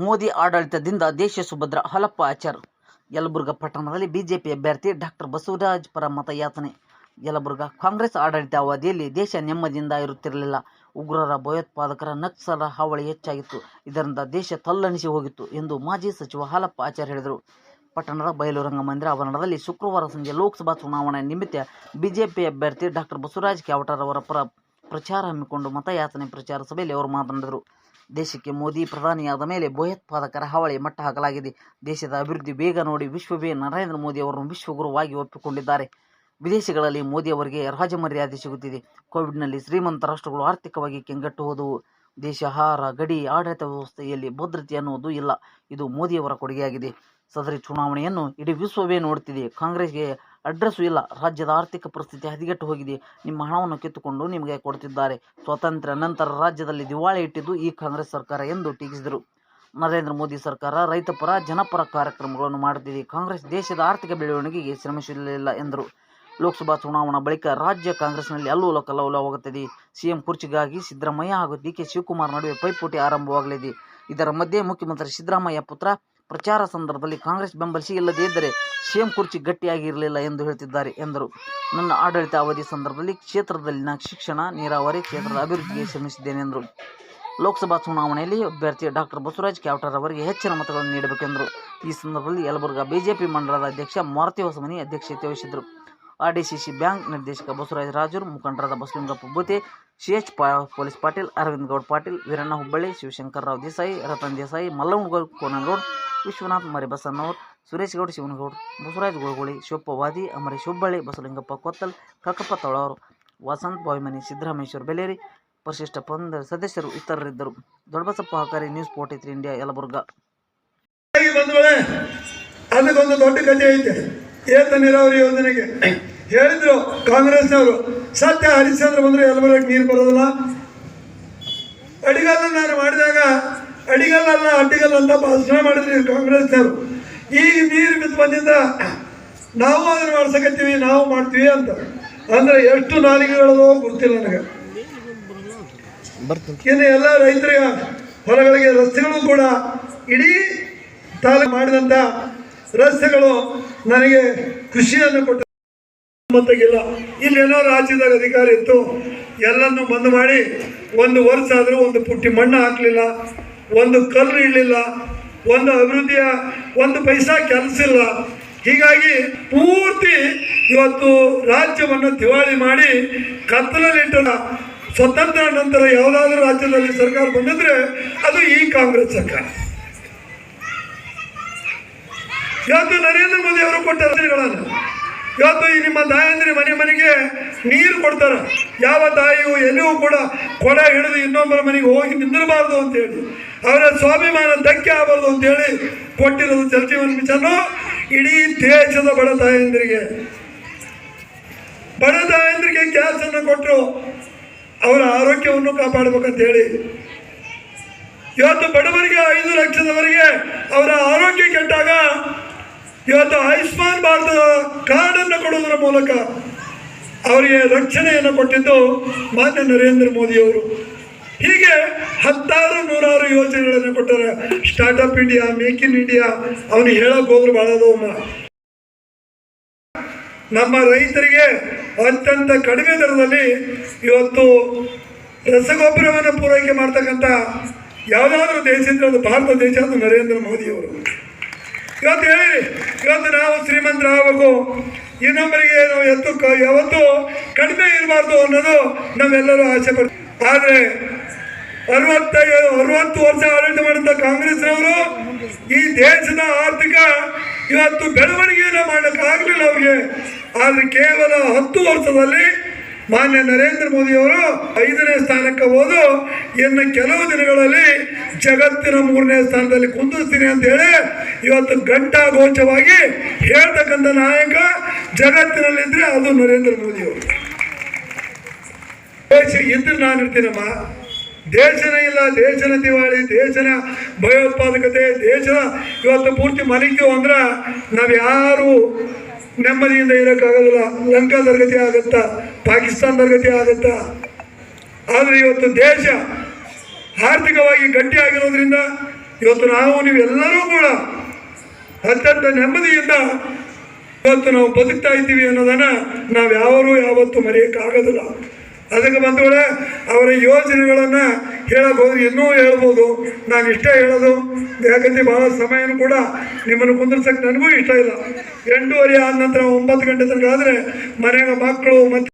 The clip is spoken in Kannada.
ಮೋದಿ ಆಡಳಿತದಿಂದ ದೇಶ ಸುಭದ್ರ ಹಲಪ್ಪ ಆಚಾರ್. ಯಲಬುರ್ಗ ಪಟ್ಟಣದಲ್ಲಿ ಬಿಜೆಪಿ ಅಭ್ಯರ್ಥಿ ಡಾಕ್ಟರ್ ಬಸವರಾಜ್ ಪರ ಮತಯಾಚನೆ ಯಲಬುರ್ಗ ಕಾಂಗ್ರೆಸ್ ಆಡಳಿತ ಅವಧಿಯಲ್ಲಿ ದೇಶ ನೆಮ್ಮದಿಯಿಂದ ಇರುತ್ತಿರಲಿಲ್ಲ. ಉಗ್ರರ ಭಯೋತ್ಪಾದಕರ ನಕ್ಸಲರ ಹಾವಳಿ ಹೆಚ್ಚಾಗಿತ್ತು. ಇದರಿಂದ ದೇಶ ತಲ್ಲಣಿಸಿ ಹೋಗಿತ್ತು ಎಂದು ಮಾಜಿ ಸಚಿವ ಹಾಲಪ್ಪ ಆಚಾರ್ ಹೇಳಿದರು. ಪಟ್ಟಣದ ಬಯಲು ರಂಗಮಂದಿರ ಆವರಣದಲ್ಲಿ ಶುಕ್ರವಾರ ಸಂಜೆ ಲೋಕಸಭಾ ಚುನಾವಣೆ ನಿಮಿತ್ತ ಬಿಜೆಪಿ ಅಭ್ಯರ್ಥಿ ಡಾಕ್ಟರ್ ಬಸವರಾಜ್ ಕ್ಯಾವಟರ್ ಅವರ ಪರ ಪ್ರಚಾರ ಹಮ್ಮಿಕೊಂಡು ಮತಯಾಚನೆ ಪ್ರಚಾರ ಸಭೆಯಲ್ಲಿ ಅವರು ಮಾತನಾಡಿದರು. ದೇಶಕ್ಕೆ ಮೋದಿ ಪ್ರಧಾನಿಯಾದ ಮೇಲೆ ಭಯೋತ್ಪಾದಕರ ಹಾವಳಿ ಮಟ್ಟ ಹಾಕಲಾಗಿದೆ ದೇಶದ ಅಭಿವೃದ್ಧಿ ಬೇಗ ನೋಡಿ ವಿಶ್ವವೇ ನರೇಂದ್ರ ಮೋದಿ ಅವರನ್ನು ವಿಶ್ವಗುರುವಾಗಿ ಒಪ್ಪಿಕೊಂಡಿದ್ದಾರೆ. ವಿದೇಶಗಳಲ್ಲಿ ಮೋದಿ ಅವರಿಗೆ ರಾಜಮರ್ಯಾದೆ ಸಿಗುತ್ತಿದೆ. ಕೋವಿಡ್ನಲ್ಲಿ ಶ್ರೀಮಂತ ರಾಷ್ಟ್ರಗಳು ಆರ್ಥಿಕವಾಗಿ ಕೆಂಗಟ್ಟು ದೇಶ ಆಹಾರ ಗಡಿ, ಆಡಳಿತ ವ್ಯವಸ್ಥೆಯಲ್ಲಿ ಭದ್ರತೆ ಅನ್ನುವುದು ಇಲ್ಲ. ಇದು ಮೋದಿಯವರ ಕೊಡುಗೆಯಾಗಿದೆ. ಸದರಿ ಚುನಾವಣೆಯನ್ನು ಇಡೀ ವಿಶ್ವವೇ ನೋಡುತ್ತಿದೆ. ಕಾಂಗ್ರೆಸ್ಗೆ ಅಡ್ರೆಸ್ಸು ಇಲ್ಲ. ರಾಜ್ಯದ ಆರ್ಥಿಕ ಪರಿಸ್ಥಿತಿ ಹದಗೆಟ್ಟು ಹೋಗಿದೆ. ನಿಮ್ಮ ಹಣವನ್ನು ಕಿತ್ತುಕೊಂಡು ನಿಮಗೆ ಕೊಡ್ತಿದ್ದಾರೆ. ಸ್ವಾತಂತ್ರ್ಯ ನಂತರ ರಾಜ್ಯದಲ್ಲಿ ದಿವಾಳಿ ಇಟ್ಟಿದ್ದು ಈ ಕಾಂಗ್ರೆಸ್ ಸರ್ಕಾರ ಎಂದು ಟೀಕಿಸಿದರು. ನರೇಂದ್ರ ಮೋದಿ ಸರ್ಕಾರ ರೈತಪರ, ಜನಪರ ಕಾರ್ಯಕ್ರಮಗಳನ್ನು ಮಾಡುತ್ತಿದೆ. ಕಾಂಗ್ರೆಸ್ ದೇಶದ ಆರ್ಥಿಕ ಬೆಳವಣಿಗೆಗೆ ಶ್ರಮಿಸಲಿಲ್ಲ ಎಂದರು. ಲೋಕಸಭಾ ಚುನಾವಣಾ ಬಳಿಕ ರಾಜ್ಯ ಕಾಂಗ್ರೆಸ್ನಲ್ಲಿ ಅಲ್ಲೋಲ ಕಲ್ಲೋಲವಾಗುತ್ತದೆ ಸಿಎಂ ಕುರ್ಚಿಗಾಗಿ ಸಿದ್ದರಾಮಯ್ಯ ಹಾಗೂ ಡಿ ಕೆ ಶಿವಕುಮಾರ್ ನಡುವೆ ಪೈಪೋಟಿ ಆರಂಭವಾಗಲಿದೆ. ಇದರ ಮಧ್ಯೆ ಮುಖ್ಯಮಂತ್ರಿ ಸಿದ್ದರಾಮಯ್ಯ ಪುತ್ರ ಪ್ರಚಾರ ಸಂದರ್ಭದಲ್ಲಿ ಕಾಂಗ್ರೆಸ್ ಬೆಂಬಲಿಸಿ ಇಲ್ಲದೇ ಇದ್ದರೆ ಸಿಎಂ ಕುರ್ಚಿ ಗಟ್ಟಿಯಾಗಿರಲಿಲ್ಲ ಎಂದು ಹೇಳ್ತಿದ್ದಾರೆ ಎಂದರು. ನನ್ನ ಆಡಳಿತ ಅವಧಿ ಸಂದರ್ಭದಲ್ಲಿ ಕ್ಷೇತ್ರದಲ್ಲಿನ ಶಿಕ್ಷಣ, ನೀರಾವರಿ ಕ್ಷೇತ್ರದ ಅಭಿವೃದ್ಧಿಗೆ ಶ್ರಮಿಸಿದ್ದೇನೆ ಎಂದರು. ಲೋಕಸಭಾ ಚುನಾವಣೆಯಲ್ಲಿ ಅಭ್ಯರ್ಥಿ ಡಾಕ್ಟರ್ ಬಸವರಾಜ್ ಕ್ಯಾವಟರ್ ಅವರಿಗೆ ಹೆಚ್ಚಿನ ಮತಗಳನ್ನು ನೀಡಬೇಕೆಂದರು. ಈ ಸಂದರ್ಭದಲ್ಲಿ ಯಲಬುರ್ಗಾ ಬಿಜೆಪಿ ಮಂಡಲದ ಅಧ್ಯಕ್ಷ ಮಾರುತಿ ಹೊಸಮನಿ ಅಧ್ಯಕ್ಷತೆ ವಹಿಸಿದ್ದರು. ಆರ್ಡಿಸಿಸಿ ಬ್ಯಾಂಕ್ ನಿರ್ದೇಶಕ ಬಸವರಾಜ ರಾಜೂರು, ಮುಖಂಡರಾದ ಬಸಲಿಂಗಪ್ಪ ಬೂತೆ ಸಿ ಎಚ್ ಪಾ, ಪೊಲೀಸ್ ಪಾಟೀಲ್, ಅರವಿಂದ್ ಗೌಡ್ ಪಾಟೀಲ್, ವೀರಣ್ಣ ಹುಬ್ಬಳ್ಳಿ, ಶಿವಶಂಕರ್ ರಾವ್ ದೇಸಾಯಿ, ರತನ್ ದೇಸಾಯಿ ಮಲ್ಲವನಗೌಡ್ ಕೋನಗೌಡ್ ವಿಶ್ವನಾಥ್ ಮರಿಬಸನ್ನವರ್ ಸುರೇಶ್ ಗೌಡ, ಶಿವನಗೌಡ್, ಬಸವರಾಜ್ ಗೋಳಗುಳಿ ಶಿವಪ್ಪ ವಾದಿ ಅಮರೇಶ್ ಹುಬ್ಬಳ್ಳಿ ಬಸಲಿಂಗಪ್ಪ ಕೊತ್ತಲ್, ಕಕ್ಕಪ್ಪ ತಳವರು, ವಸಂತ್ ಬಾಯಿಮನಿ, ಸಿದ್ದರಾಮೇಶ್ವರ್ ಬೆಲೇರಿ, ಪರಿಶಿಷ್ಟ ಪಂದ ಸದಸ್ಯರು ಇತರರಿದ್ದರು. Doddabasappa Hakari news forty three India, Yelburga. ಅದಕ್ಕೊಂದು ದೊಡ್ಡ ಕಥೆ ಐತೆ. ಏತ ನೀರಾವರಿ ಯೋಜನೆಗೆ. ಹೇಳಿದ್ರು ಕಾಂಗ್ರೆಸ್ನವರು, ಸತ್ಯ ಹರಿಶ್ಚಂದ್ರ ಬಂದ್ರೆ ಎಲ್ಲರಿಗೆ ನೀರು ಬರೋದಿಲ್ಲ. ಅಡಿಗಲ್ಲ ನಾನು ಮಾಡಿದಾಗ ಅಡಿಗಲ್ಲಲ್ಲ ಅಡ್ಡಿಗಲ್ಲ ಅಂತ ಭಾಷಣ ಮಾಡಿದ್ರಿ ಕಾಂಗ್ರೆಸ್ನವರು. ಈಗ ನೀರು ಬಿದ್ದು ಬಂದಿಂದ ನಾವು ಅದನ್ನು ಮಾಡ್ಸಕತ್ತೀವಿ, ನಾವು ಮಾಡ್ತೀವಿ ಅಂತ. ಅಂದ್ರೆ ಎಷ್ಟು ನಾಲಿಗೆಗಳದೋ ಗೊತ್ತಿಲ್ಲ ನನಗೆ. ಇನ್ನು ಎಲ್ಲ ರೈತರಿಗೆ, ಹೊಲಗಳಿಗೆ, ರಸ್ತೆಗಳು ಕೂಡ ಇಡೀ ತಾಲೂಕು ಮಾಡಿದಂಥ ರಸ್ತೆಗಳು ನನಗೆ ಖುಷಿಯನ್ನು ಕೊಟ್ಟ ಮತ್ತಿಲ್ಲ ಇಲ್ಲೇನೋ ರಾಜ್ಯದಾಗ ಅಧಿಕಾರ ಇತ್ತು. ಎಲ್ಲನ್ನು ಬಂದ್ ಮಾಡಿ ಒಂದು ವರ್ಷ ಆದರೂ ಒಂದು ಪುಟ್ಟಿ ಮಣ್ಣು ಹಾಕಲಿಲ್ಲ, ಒಂದು ಕಲ್ಲು ಇಡಲಿಲ್ಲ ಒಂದು ಅಭಿವೃದ್ಧಿಯ ಒಂದು ಪೈಸಾ ಕೆಲಸ ಇಲ್ಲ. ಹೀಗಾಗಿ ಪೂರ್ತಿ ಇವತ್ತು ರಾಜ್ಯವನ್ನು ದಿವಾಳಿ ಮಾಡಿ ಕತ್ತಲಲ್ಲಿಟ್ಟ ಸ್ವತಂತ್ರ ನಂತರ ಯಾವುದಾದ್ರೂ ರಾಜ್ಯದಲ್ಲಿ ಸರ್ಕಾರ ಬಂದಿದ್ರೆ ಅದು ಈ ಕಾಂಗ್ರೆಸ್ ಸರ್ಕಾರ. ಇವತ್ತು ನರೇಂದ್ರ ಮೋದಿ ಅವರು ಕೊಟ್ಟ ಇವತ್ತು ಈ ನಿಮ್ಮ ತಾಯಂದ್ರಿ ಮನೆ ಮನೆಗೆ ನೀರು ಕೊಡ್ತಾರೆ. ಯಾವ ತಾಯಿಯು ಎಲ್ಲಿಯೂ ಕೂಡ ಕೊಡ ಹಿಡಿದು ಇನ್ನೊಬ್ಬರ ಮನೆಗೆ ಹೋಗಿ ನಿಂದಿರಬಾರ್ದು ಅಂತೇಳಿ ಅವರ ಸ್ವಾಭಿಮಾನ ಧಕ್ಕೆ ಆಗಬಾರ್ದು ಅಂತೇಳಿ ಕೊಟ್ಟಿರೋದು ಜಲಜೀವನ ಮಿಷನ್ನು. ಇಡೀ ದೇಶದ ಬಡ ತಾಯಂದ್ರಿಗೆ ಬಡ ತಾಯಂದ್ರಿಗೆ ಗ್ಯಾಸನ್ನು ಕೊಟ್ಟರು ಅವರ ಆರೋಗ್ಯವನ್ನು ಕಾಪಾಡಬೇಕಂತ ಹೇಳಿ, ಇವತ್ತು ಬಡವರಿಗೆ ಐದು ಲಕ್ಷದವರೆಗೆ ಅವರ ಆರೋಗ್ಯ ಕೆಟ್ಟಾಗ ಇವತ್ತು ಆಯುಷ್ಮಾನ್ ಭಾರತದ ಕಾರ್ಡನ್ನು ಕೊಡುವುದರ ಮೂಲಕ ಅವರಿಗೆ ರಕ್ಷಣೆಯನ್ನು ಕೊಟ್ಟಿದ್ದು ಮಾನ್ಯ ನರೇಂದ್ರ ಮೋದಿಯವರು ಹೀಗೆ ಹತ್ತಾರು ನೂರಾರು ಯೋಜನೆಗಳನ್ನು ಕೊಟ್ಟರೆ startup India make in India ಅವನು ಹೇಳಕ್ ಹೋದ್ರು ಅದಾವಮ್ಮ ನಮ್ಮ ರೈತರಿಗೆ ಅತ್ಯಂತ ಕಡಿಮೆ ದರದಲ್ಲಿ ಇವತ್ತು ರಸಗೊಬ್ಬರವನ್ನು ಪೂರೈಕೆ ಮಾಡ್ತಕ್ಕಂಥ ಯಾವುದಾದ್ರೂ ದೇಶದಿಂದ ಭಾರತ ದೇಶ ಅದು ನರೇಂದ್ರ ಮೋದಿಯವರು ಇವತ್ತು ಹೇಳಿ. ಇವತ್ತು ನಾವು ಶ್ರೀಮಂತರಾಗಬೇಕು. ಇನ್ನೊಬ್ಬರಿಗೆ ನಾವು ಎತ್ತು ಯಾವತ್ತು ಕಡಿಮೆ ಇರಬಾರ್ದು ಅನ್ನೋದು ನಾವೆಲ್ಲರೂ ಆಸೆ ಪಡ್ತೀವಿ ಆದರೆ ಅರವತ್ತೈದು, ಅರವತ್ತು ವರ್ಷ ಆಡಳಿತ ಮಾಡಿದ ಕಾಂಗ್ರೆಸ್ನವರು ಈ ದೇಶದ ಆರ್ಥಿಕ ಇವತ್ತು ಬೆಳವಣಿಗೆಯನ್ನು ಮಾಡೋಕ್ಕಾಗಲಿಲ್ಲ ಅವ್ರಿಗೆ. ಆದರೆ ಕೇವಲ ಹತ್ತು ವರ್ಷದಲ್ಲಿ ಮಾನ್ಯ ನರೇಂದ್ರ ಮೋದಿಯವರು ಐದನೇ ಸ್ಥಾನಕ್ಕೆ ಹೋದು ಇನ್ನು ಕೆಲವು ದಿನಗಳಲ್ಲಿ ಜಗತ್ತಿನ ಮೂರನೇ ಸ್ಥಾನದಲ್ಲಿ ಕುಂದಿಸ್ತೀನಿ ಅಂತ ಹೇಳಿ ಇವತ್ತು ಘಂಟಾಘೋಷವಾಗಿ ಹೇಳ್ತಕ್ಕಂಥ ನಾಯಕ ಜಗತ್ತಿನಲ್ಲಿದ್ದರೆ ಅದು ನರೇಂದ್ರ ಮೋದಿಯವರು ದೇಶ ಇದ್ರೆ ನಾನು ಇರ್ತೀನಮ್ಮ ದೇಶನೇ ಇಲ್ಲ, ದೇಶನ ದಿವಾಳಿ, ದೇಶನ ಭಯೋತ್ಪಾದಕತೆ, ದೇಶನ ಇವತ್ತು ಪೂರ್ತಿ ಮಲಗ್ತೀವಿ ಅಂದ್ರೆ ನಾವು ಯಾರು ನೆಮ್ಮದಿಯಿಂದ ಇರೋಕ್ಕಾಗೋದಿಲ್ಲ. ಲಂಕಾ ತರಗತಿ ಆಗುತ್ತಾ? ಪಾಕಿಸ್ತಾನ ತರಗತಿ ಆಗುತ್ತಾ? ಆದರೆ ಇವತ್ತು ದೇಶ ಆರ್ಥಿಕವಾಗಿ ಗಟ್ಟಿಯಾಗಿರೋದ್ರಿಂದ ಇವತ್ತು ನಾವು, ನೀವೆಲ್ಲರೂ ಕೂಡ ಅತ್ಯಂತ ನೆಮ್ಮದಿಯಿಂದ ಇವತ್ತು ನಾವು ಬದುಕ್ತಾ ಇದ್ದೀವಿ ಅನ್ನೋದನ್ನ ನಾವು ಯಾವರೂ ಯಾವತ್ತೂ ಮರೆಯೋಕ್ಕಾಗೋದಿಲ್ಲ. ಅದಕ್ಕೆ ಬಂದವಳೆ ಅವರ ಯೋಜನೆಗಳನ್ನು ಹೇಳಬಹುದು ಇನ್ನೂ ಹೇಳ್ಬೋದು. ನಾನು ಇಷ್ಟ ಹೇಳೋದು ಯಾಕಂದ್ರೆ ಬಹಳ ಸಮಯನೂ ಕೂಡ ನಿಮ್ಮನ್ನು ಕುಂದಿರ್ಸಕ್ಕೆ ನನಗೂ ಇಷ್ಟ ಇಲ್ಲ. ಎಂಟೂವರೆ ಆದ ನಂತರ ಒಂಬತ್ತು ಗಂಟೆ ತನಕ ಆದರೆ ಮನೆಯ ಮಕ್ಕಳು ಮತ್ತು